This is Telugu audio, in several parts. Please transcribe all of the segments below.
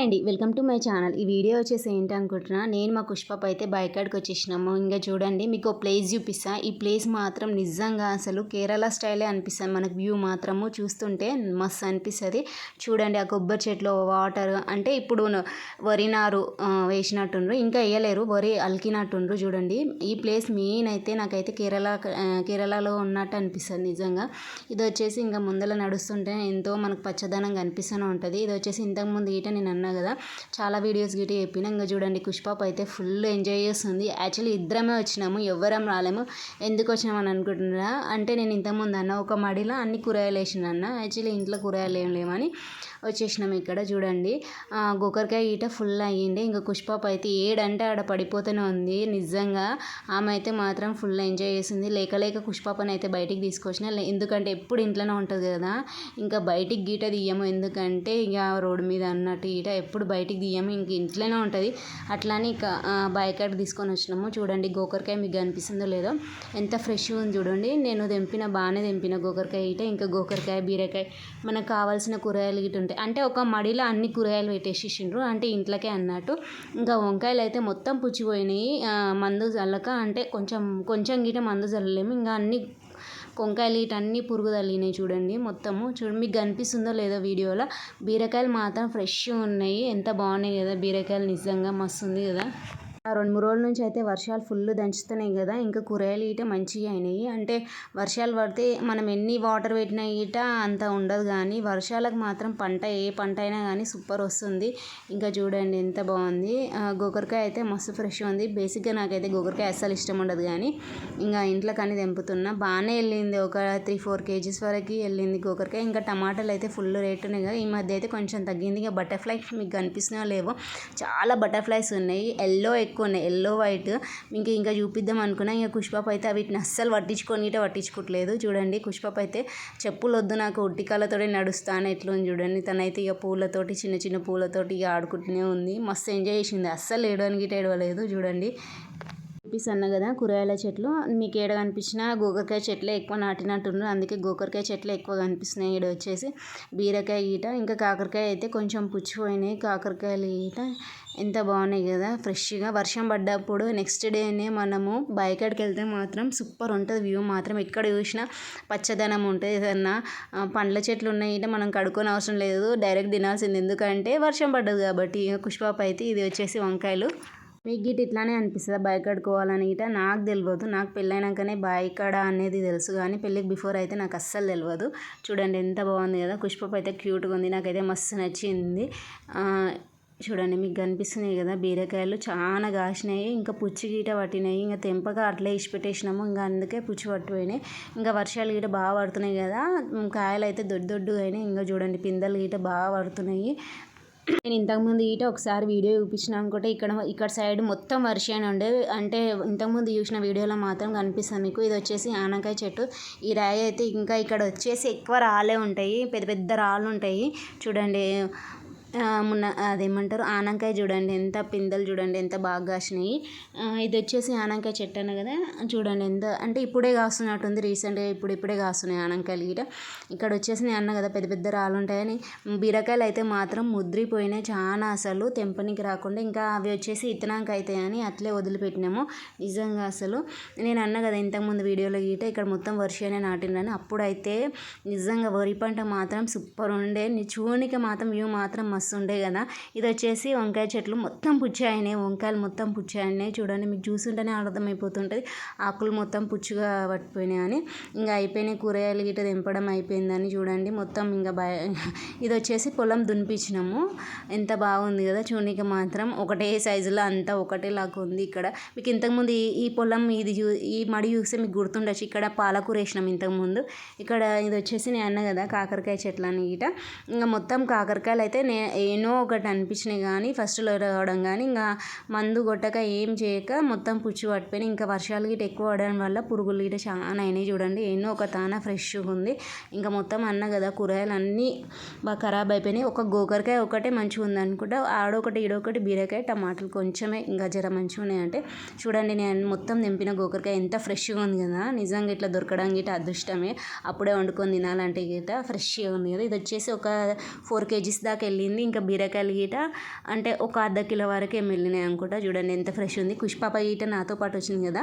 హాయ్ అండి. Welcome to my channel. ఈ వీడియో వచ్చేసి ఏంటనుకుంటున్నా నేను మా పుష్పప్ అయితే బైకాడ్కి వచ్చేసినాము. ఇంకా చూడండి మీకు ఒక ప్లేస్ చూపిస్తా. ఈ ప్లేస్ మాత్రం నిజంగా అసలు కేరళ స్టైలే అనిపిస్తుంది. మనకు వ్యూ మాత్రము చూస్తుంటే మస్తు అనిపిస్తుంది. చూడండి ఆ కొబ్బరి చెట్లు వాటర్ అంటే ఇప్పుడు వరి నారు వేసినట్టుండ్రు. ఇంకా వేయలేరు వరి అలికినట్టుండ్రు చూడండి. ఈ ప్లేస్ మెయిన్ అయితే నాకైతే కేరళ కేరళలో ఉన్నట్టు అనిపిస్తుంది నిజంగా. ఇది వచ్చేసి ఇంకా ముందర నడుస్తుంటే ఎంతో మనకు పచ్చదనం కనిపిస్తూనే ఉంటుంది. ఇది వచ్చేసి ఇంతకుముందు ఈట నేను అన్నా కదా. చాలా వీడియోస్ గిట్ట చెప్పిన. ఇంకా చూడండి కుష్పాప్ అయితే ఫుల్ ఎంజాయ్ చేస్తుంది. యాక్చువల్లీ ఇద్దరమే వచ్చినాము ఎవ్వరం రాలేము. ఎందుకు వచ్చినామని అనుకుంటున్నారా? అంటే నేను ఇంతకుముందు అన్న ఒక మడిలో అన్ని కూరగాయలు వేసిన అన్న. యాక్చువల్లీ ఇంట్లో కూరగాయలు ఏం లేవని వచ్చేసినాం ఇక్కడ చూడండి. గోకరకాయ ఈట ఫుల్ అయ్యింది. ఇంకా కుష్పాప్ అయితే ఏడంటే ఆడ పడిపోతూనే ఉంది. నిజంగా ఆమె అయితే మాత్రం ఫుల్ ఎంజాయ్ చేసింది. లేక లేక కుష్పాపని అయితే బయటికి తీసుకొచ్చిన. లే- ఎందుకంటే ఎప్పుడు ఇంట్లోనే ఉంటుంది కదా. ఇంకా బయటికి గీట తీయము. ఎందుకంటే ఇక రోడ్డు మీద అన్నట్టు గీట ఎప్పుడు బయటికి తీయము. ఇంక ఇంట్లోనే ఉంటుంది. అట్లానే ఇక బైకాట్ తీసుకొని వచ్చినాము. చూడండి గోకరకాయ మీకు కనిపిస్తుందో లేదో. ఎంత ఫ్రెష్గా ఉంది చూడండి. నేను తెంపిన బాగానే తెంపిన గోకరకాయ ఈట. ఇంకా గోకరకాయ బీరకాయ మనకు కావాల్సిన కూరగాయలు గిట్ట ఉంటాయి అంటే ఒక మడిలో అన్ని కూరగాయలు పెట్టేసేసిండ్రు. అంటే ఇంట్లోకే అన్నట్టు. ఇంకా వంకాయలు అయితే మొత్తం పుచ్చిపోయినాయి. మందు చల్లక అంటే కొంచెం కొంచెం గిట మందు చల్లలేము ఇంకా అన్ని వంకాయలు ఇటన్నీ పురుగు తల్లినాయి చూడండి మొత్తము. చూడండి మీకు కనిపిస్తుందో లేదో వీడియోలో. బీరకాయలు మాత్రం ఫ్రెష్గా ఉన్నాయి. ఎంత బాగున్నాయి కదా బీరకాయలు. నిజంగా మస్తు ఉంది కదా. ఆ రెండు మూడు రోజుల నుంచి అయితే వర్షాలు ఫుల్ దంచుతున్నాయి కదా ఇంకా కూరగాయలు ఇట మంచిగా అయినాయి. అంటే వర్షాలు పడితే మనం ఎన్ని వాటర్ పెట్టినా ఈట అంత ఉండదు కానీ వర్షాలకు మాత్రం పంట ఏ పంట అయినా కానీ సూపర్ వస్తుంది. ఇంకా చూడండి ఎంత బాగుంది. గోకరకాయ అయితే మస్తు ఫ్రెష్ ఉంది. బేసిక్గా నాకైతే గోకరకాయ అస్సలు ఇష్టం ఉండదు కానీ ఇంకా ఇంట్లో కానీ తెంపుతున్నా. బాగానే వెళ్ళింది. ఒక త్రీ ఫోర్ కేజీస్ వరకు వెళ్ళింది గోకరకాయ. ఇంకా టమాటాలు అయితే ఫుల్ రేట్ ఉన్నాయి కదా. ఈ మధ్య అయితే కొంచెం తగ్గింది. ఇంకా బటర్ఫ్లై మీకు కనిపిస్తున్నాయో లేవో చాలా బటర్ఫ్లైస్ ఉన్నాయి. ఎల్లో ఎక్కువ కొన్ని ఎల్లో వైట్. ఇంకా ఇంకా చూపిద్దాం అనుకున్నా. ఇంకా కుష్పాప్ అయితే వీటిని అస్సలు పట్టించుకొని ఇట పట్టించుకోవట్లేదు చూడండి కుష్పాప్ అయితే చెప్పులు వద్దు నాకు. ఒట్టికాలతోటి నడుస్తాను ఎట్లుంది చూడండి. తనైతే ఇక పూలతోటి చిన్న చిన్న పూలతోటి ఇక ఆడుకుంటూనే ఉంది. మస్తు ఎంజాయ్ చేసింది. అస్సలు ఏడవడానికి ఇట ఏడవలేదు. చూడండి చెప్పేసి అన్న కదా కూరగాయల చెట్లు. మీకు ఏడ కనిపించినా గోకరకాయ చెట్లే ఎక్కువ నాటినట్టున్నారు. అందుకే గోకరకాయ చెట్లు ఎక్కువ కనిపిస్తున్నాయి ఈడ వచ్చేసి. బీరకాయ గీట ఇంకా కాకరకాయ అయితే కొంచెం పుచ్చిపోయినాయి. కాకరకాయలు గీట ఎంత బాగున్నాయి కదా ఫ్రెష్గా. వర్షం పడ్డప్పుడు నెక్స్ట్ డేనే మనము బైకాడికి వెళ్తే మాత్రం సూపర్ ఉంటుంది వ్యూ. మాత్రం ఎక్కడ చూసినా పచ్చదనం ఉంటుంది. ఏదన్నా పండ్ల చెట్లు ఉన్నాయి అంటే మనం కడుక్కొని అవసరం లేదు. డైరెక్ట్ తినాల్సింది. ఎందుకంటే వర్షం పడ్డది కాబట్టి ఇంకా కుష్పాప్ అయితే ఇది వచ్చేసి వంకాయలు. మీకు గిట్ ఇట్లానే అనిపిస్తుందా? బాయ్ కడుకోవాలని గిట నాకు తెలియదు నాకు పెళ్ళైనాకనే బాయ్ కాడ అనేది తెలుసు కానీ పెళ్ళికి బిఫోర్ అయితే నాకు అస్సలు తెలియదు చూడండి ఎంత బాగుంది కదా? పుష్పపు అయితే క్యూట్గా ఉంది. నాకైతే మస్తు నచ్చింది. చూడండి మీకు కనిపిస్తున్నాయి కదా బీరకాయలు. చాలా కాసినాయి. ఇంకా పుచ్చి గీట పట్టినాయి. ఇంకా తెంపగా అట్లే ఇచ్చి పెట్టేసినాము. ఇంకా అందుకే పుచ్చి పట్టిపోయినాయి. ఇంకా వర్షాలు గీట బాగా పడుతున్నాయి కదా. కాయలు అయితే దొడ్డు దొడ్డుగా అయినాయి. ఇంకా చూడండి పిందెలు గీట బాగా పడుతున్నాయి. నేను ఇంతకుముందు ఇటు ఒకసారి వీడియో చూపించిన అనుకుంటే ఇక్కడ ఇక్కడ సైడ్ మొత్తం వర్షాన్ని ఉండే. అంటే ఇంతకుముందు చూసిన వీడియోలో మాత్రం కనిపిస్తుంది మీకు. ఇది వచ్చేసి ఆనకాయ చెట్టు. ఈ రాయి అయితే ఇంకా ఇక్కడ వచ్చేసి ఎక్కువ రాళ్ళే ఉంటాయి. పెద్ద పెద్ద రాళ్ళు ఉంటాయి. చూడండి. మొన్న అదేమంటారు? ఆనంకాయ చూడండి ఎంత పిందెలు చూడండి ఎంత బాగా కాసినాయి. ఇది వచ్చేసి ఆనంకాయ చెట్టు అన్న కదా? చూడండి ఎంత అంటే ఇప్పుడే కాస్తున్నట్టుంది రీసెంట్గా ఇప్పుడు ఇప్పుడే కాస్తున్నాయి ఆనంకాయలు గిట. ఇక్కడ వచ్చేసి నేను అన్న కదా పెద్ద పెద్ద రాళ్ళు ఉంటాయని. బీరకాయలు అయితే మాత్రం ముద్రిపోయినాయి చాలా అసలు తెంపనికి రాకుండా. ఇంకా అవి వచ్చేసి ఇత్తనానికి అవుతాయని అట్లే వదిలిపెట్టినాము నిజంగా అసలు. నేను అన్న కదా ఇంతకుముందు వీడియోలో గీట ఇక్కడ మొత్తం వర్షాన్ని నాటినాను అప్పుడైతే నిజంగా వరి పంట మాత్రం సూపర్ ఉండే చూడనికి చూనికి మాత్రం వ్యూ మాత్రం మస్తు ఉండే కదా. ఇది వచ్చేసి వంకాయ చెట్లు మొత్తం పుచ్చాయనే వంకాయలు మొత్తం పుచ్చాయినాయి చూడండి. మీకు చూస్తుంటేనే అర్థమైపోతుంటుంది. ఆకులు మొత్తం పుచ్చుగా పట్టిపోయినాయి అని ఇంకా అయిపోయినాయి కూరగాయలు గిట్ట తెంపడం అయిపోయిందని చూడండి. మొత్తం ఇంకా బయ ఇది వచ్చేసి పొలం దునిపించినాము ఎంత బాగుంది కదా చూడనికి మాత్రం. ఒకటే సైజులో అంతా ఒకటేలాగా ఉంది ఇక్కడ. మీకు ఇంతకుముందు ఈ ఈ పొలం ఇది చూ ఈ మడి చూస్తే మీకు గుర్తుండొచ్చు. ఇక్కడ పాలకూర వేసినాం ఇంతకుముందు. ఇక్కడ ఇది వచ్చేసి నేను అన్న కదా కాకరకాయ చెట్లు అని గిట ఇంకా మొత్తం కాకరకాయలు అయితే నే ఏనో ఒకటి అనిపించినాయి కానీ ఫస్ట్లో రావడం కానీ ఇంకా మందు కొట్టక ఏం చేయక మొత్తం పుచ్చి పట్టిపోయినాయి. ఇంకా వర్షాలు గిట్ట ఎక్కువ పడడం వల్ల పురుగులు గిట్ట చాలా అయినాయి చూడండి. ఎన్నో ఒక తాన ఫ్రెష్గా ఉంది. ఇంకా మొత్తం అన్న కదా కూరగాయలు అన్నీ బాగా ఖరాబ్ అయిపోయినాయి. ఒక గోకరకాయ ఒకటే మంచిగా ఉంది అనుకుంటా. ఆడొకటి ఈడొకటి బీరకాయ టమాటాలు కొంచెమే ఇంకా జర మంచిగా ఉన్నాయంటే చూడండి నేను మొత్తం తెంపిన గోకరకాయ ఎంత ఫ్రెష్గా ఉంది కదా. నిజంగా ఇట్లా దొరకడం గిట్ట అదృష్టమే. అప్పుడే వండుకొని తినాలంటే గిట్ట ఫ్రెష్గా ఉంది కదా. ఇది వచ్చేసి ఒక ఫోర్ కేజీస్ దాకా వెళ్ళింది. వెళ్ళింది ఇంకా బీరకాయలు గీట. అంటే ఒక అర్ధ కిలో వరకే వెళ్ళినాయి అనుకుంటా. చూడండి ఎంత ఫ్రెష్ ఉంది. కుష్పాప ఈట నాతో పాటు వచ్చింది కదా.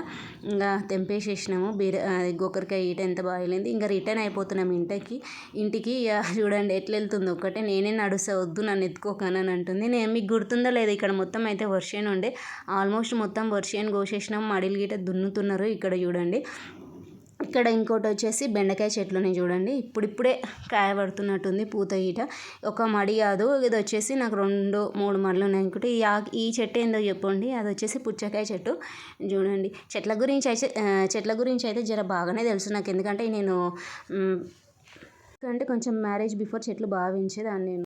ఇంకా తెంపేసేసినాము. బీర గోకరికాయ గోకరకాయ ఈట ఎంత బాగా వెళ్ళింది ఇంకా రిటర్న్ అయిపోతున్నాం ఇంటికి. ఇంటికి ఇక చూడండి ఎట్లా వెళ్తుంది ఒక్కటే. నేనే నడుస్తా వద్దు నన్ను ఎత్తుకోకనని అంటుంది. నేను మీకు గుర్తుందో లేదు ఇక్కడ మొత్తం అయితే వర్షం ఉండే ఆల్మోస్ట్ మొత్తం వర్షం కోసేసినాం. మడిలు గిట దున్నుతున్నారు ఇక్కడ చూడండి. ఇక్కడ ఇంకోటి వచ్చేసి బెండకాయ చెట్లుని చూడండి. ఇప్పుడిప్పుడే కాయ పడుతున్నట్టుంది పూత ఈట. ఒక మడి కాదు. ఇది వచ్చేసి నాకు రెండు మూడు మడులు ఉన్నాయి. ఇంకోటి ఈ ఈ చెట్టు ఏందో చెప్పండి. అది వచ్చేసి పుచ్చకాయ చెట్టు. చూడండి. చెట్ల గురించి అయితే చెట్ల గురించి అయితే జర బాగానే తెలుసు నాకు ఎందుకంటే నేను ఎందుకంటే అంటే కొంచెం మ్యారేజ్ బిఫోర్ చెట్లు బాగా పెంచేదాన్ని నేను.